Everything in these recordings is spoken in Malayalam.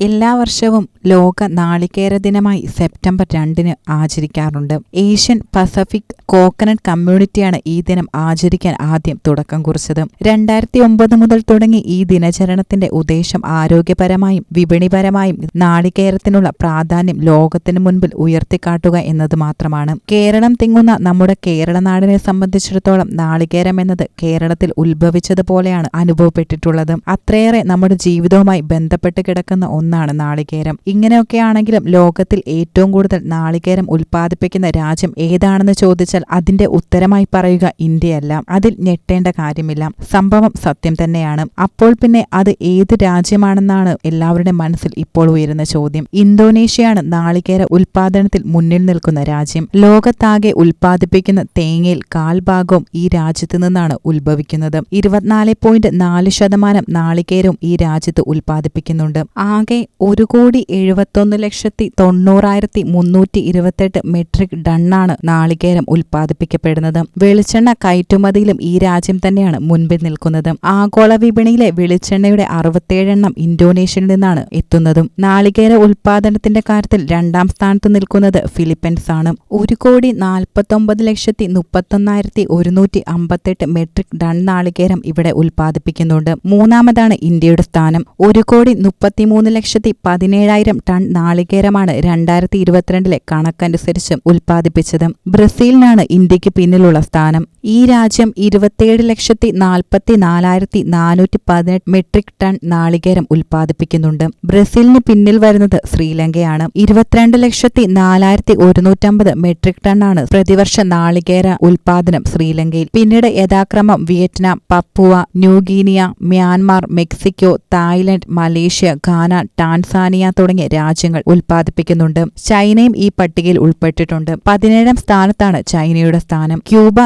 എല്ലാ വർഷവും ലോക നാളികേര ദിനമായി സെപ്റ്റംബർ രണ്ടിന് ആചരിക്കാറുണ്ട്. ഏഷ്യൻ പസഫിക് കോക്കനട്ട് കമ്മ്യൂണിറ്റിയാണ് ഈ ദിനം ആചരിക്കാൻ ആദ്യം തുടക്കം കുറിച്ചത്. രണ്ടായിരത്തി ഒമ്പത് മുതൽ തുടങ്ങി ഈ ദിനചരണത്തിന്റെ ഉദ്ദേശം ആരോഗ്യപരമായും വിപണിപരമായും നാളികേരത്തിനുള്ള പ്രാധാന്യം ലോകത്തിന് മുൻപിൽ ഉയർത്തിക്കാട്ടുക എന്നത് മാത്രമാണ്. കേരളം തിങ്ങുന്ന നമ്മുടെ കേരള നാടിനെ സംബന്ധിച്ചിടത്തോളം നാളികേരം എന്നത് കേരളത്തിൽ ഉത്ഭവിച്ചതുപോലെയാണ് അനുഭവപ്പെട്ടിട്ടുള്ളത്. അത്രയേറെ നമ്മുടെ ജീവിതവുമായി ബന്ധപ്പെട്ട് കിടക്കുന്ന ഒന്നാണ് നാളികേരം. ഇങ്ങനെയൊക്കെയാണെങ്കിലും ലോകത്തിൽ ഏറ്റവും കൂടുതൽ നാളികേരം ഉൽപ്പാദിപ്പിക്കുന്ന രാജ്യം ഏതാണെന്ന് ചോദിച്ചാൽ അതിന്റെ ഉത്തരമായി പറയുക ഇന്ത്യയല്ല. അതിൽ ഞെട്ടേണ്ട കാര്യമില്ല. സംഭവം സത്യം തന്നെയാണ്. അപ്പോൾ പിന്നെ അത് ഏത് രാജ്യമാണെന്നാണ് എല്ലാവരുടെ മനസ്സിൽ ഇപ്പോൾ ഉയരുന്ന ചോദ്യം. ഇന്തോനേഷ്യയാണ് നാളികേര ഉൽപാദനത്തിൽ മുന്നിൽ നിൽക്കുന്ന രാജ്യം. ലോകത്താകെ ഉൽപ്പാദിപ്പിക്കുന്ന തേങ്ങയിൽ കാൽഭാഗവും ഈ രാജ്യത്തു നിന്നാണ് ഉത്ഭവിക്കുന്നത്. ഇരുപത്തിനാല് പോയിന്റ് നാല് ശതമാനം നാളികേരവും ഈ രാജ്യത്ത് ഉൽപ്പാദിപ്പിക്കുന്നുണ്ട്. ആകെ ഒരു കോടി എഴുപത്തൊന്ന് ലക്ഷത്തി തൊണ്ണൂറായിരത്തി മുന്നൂറ്റി ഇരുപത്തെട്ട് മെട്രിക് ടണ്ണാണ് നാളികേരം ഉൽപ്പാദിപ്പിക്കപ്പെടുന്നത്. വെളിച്ചെണ്ണ കയറ്റുമതിയിലും ഈ രാജ്യം തന്നെയാണ് മുൻപിൽ നിൽക്കുന്നത്. ആഗോള വിപണിയിലെ വെളിച്ചെണ്ണയുടെ അറുപത്തേഴെണ്ണം ഇന്തോനേഷ്യയിൽ നിന്നാണ് എത്തുന്നതും. നാളികേര ഉൽപ്പാദനത്തിന്റെ കാര്യത്തിൽ രണ്ടാം സ്ഥാനത്ത് നിൽക്കുന്നത് ഫിലിപ്പൈൻസ് ആണ്. ഒരു കോടി നാൽപ്പത്തൊമ്പത് ലക്ഷത്തി മുപ്പത്തൊന്നായിരത്തി ഒരുന്നൂറ്റി അമ്പത്തെട്ട് മെട്രിക് ടൺ നാളികേരം ഇവിടെ ഉൽപ്പാദിപ്പിക്കുന്നുണ്ട്. മൂന്നാമതാണ് ഇന്ത്യയുടെ സ്ഥാനം. ഒരു കോടി മുപ്പത്തിമൂന്ന് ലക്ഷത്തി പതിനേഴായിരം ടൺ നാളികേരമാണ് രണ്ടായിരത്തി ഇരുപത്തിരണ്ടിലെ കണക്കനുസരിച്ച് ഉൽപ്പാദിപ്പിച്ചത്. ബ്രസീലിനാണ് ഇന്ത്യയ്ക്ക് പിന്നിലുള്ള സ്ഥാനം. ഈ രാജ്യം ഇരുപത്തിയേഴ് ലക്ഷത്തി നാൽപ്പത്തി നാലായിരത്തി നാനൂറ്റി പതിനെട്ട് മെട്രിക് ടൺ നാളികേരം ഉൽപ്പാദിപ്പിക്കുന്നുണ്ട്. ബ്രസീലിന് പിന്നിൽ വരുന്നത് ശ്രീലങ്കയാണ്. ഇരുപത്തിരണ്ട് ലക്ഷത്തി നാലായിരത്തി ഒരുന്നൂറ്റമ്പത് മെട്രിക് ടണ്ണാണ് പ്രതിവർഷ നാളികേര ഉൽപാദനം ശ്രീലങ്കയിൽ. പിന്നീട് യഥാക്രമം Vietnam Papua New Guinea Myanmar Mexico Thailand Malaysia Ghana Tanzania തുടങ്ങിയ രാജ്യങ്ങൾ ഉൽപ്പാദിപ്പിക്കുന്നുണ്ട്. ചൈനയും ഈ പട്ടികയിൽ ഉൾപ്പെട്ടിട്ടുണ്ട്. പതിനേഴാം സ്ഥാനത്താണ് ചൈനയുടെ സ്ഥാനം. ക്യൂബ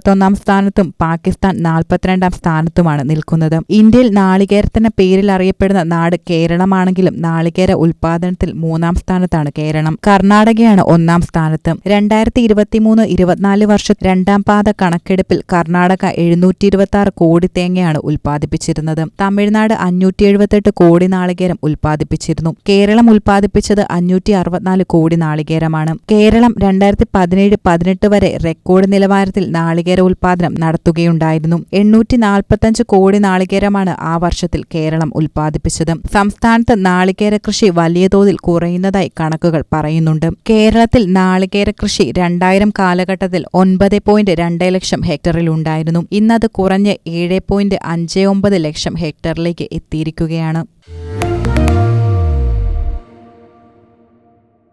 നാൽപ്പത്തൊന്നാം സ്ഥാനത്തും പാകിസ്ഥാൻ നാൽപ്പത്തിരണ്ടാം സ്ഥാനത്തുമാണ് നിൽക്കുന്നത്. ഇന്ത്യയിൽ നാളികേരത്തിന് പേരിൽ അറിയപ്പെടുന്ന നാട് കേരളമാണെങ്കിലും നാളികേര ഉൽപാദനത്തിൽ മൂന്നാം സ്ഥാനത്താണ് കേരളം. കർണാടകയാണ് ഒന്നാം സ്ഥാനത്ത്. രണ്ടായിരത്തി ഇരുപത്തിമൂന്ന് ഇരുപത്തിനാല് വർഷ രണ്ടാം പാത കണക്കെടുപ്പിൽ കർണാടക എഴുന്നൂറ്റി ഇരുപത്തി ആറ് കോടി തേങ്ങയാണ് ഉൽപ്പാദിപ്പിച്ചിരുന്നത്. തമിഴ്നാട് അഞ്ഞൂറ്റി എഴുപത്തെട്ട് കോടി നാളികേരം ഉൽപ്പാദിപ്പിച്ചിരുന്നു. കേരളം ഉൽപ്പാദിപ്പിച്ചത് അഞ്ഞൂറ്റി അറുപത്തിനാല് കോടി നാളികേരമാണ്. കേരളം രണ്ടായിരത്തി പതിനേഴ് പതിനെട്ട് വരെ റെക്കോർഡ് നിലവാരത്തിൽ നാളികേര ഉൽപ്പാദനം നടത്തുകയുണ്ടായിരുന്നു. എണ്ണൂറ്റി നാൽപ്പത്തഞ്ച് കോടി നാളികേരമാണ് ആ വർഷത്തിൽ കേരളം ഉൽപ്പാദിപ്പിച്ചത് സംസ്ഥാനത്ത് നാളികേര കൃഷി വലിയ തോതിൽ കുറയുന്നതായി കണക്കുകൾ പറയുന്നുണ്ട്. കേരളത്തിൽ നാളികേര കൃഷി രണ്ടായിരം കാലഘട്ടത്തിൽ ഒൻപത് പോയിന്റ് രണ്ട് ലക്ഷം ഹെക്ടറിൽ ഉണ്ടായിരുന്നു. ഇന്നത് കുറഞ്ഞ് ഏഴ് പോയിന്റ് അഞ്ച് ഒമ്പത് ലക്ഷം ഹെക്ടറിലേക്ക് എത്തിയിരിക്കുകയാണ്.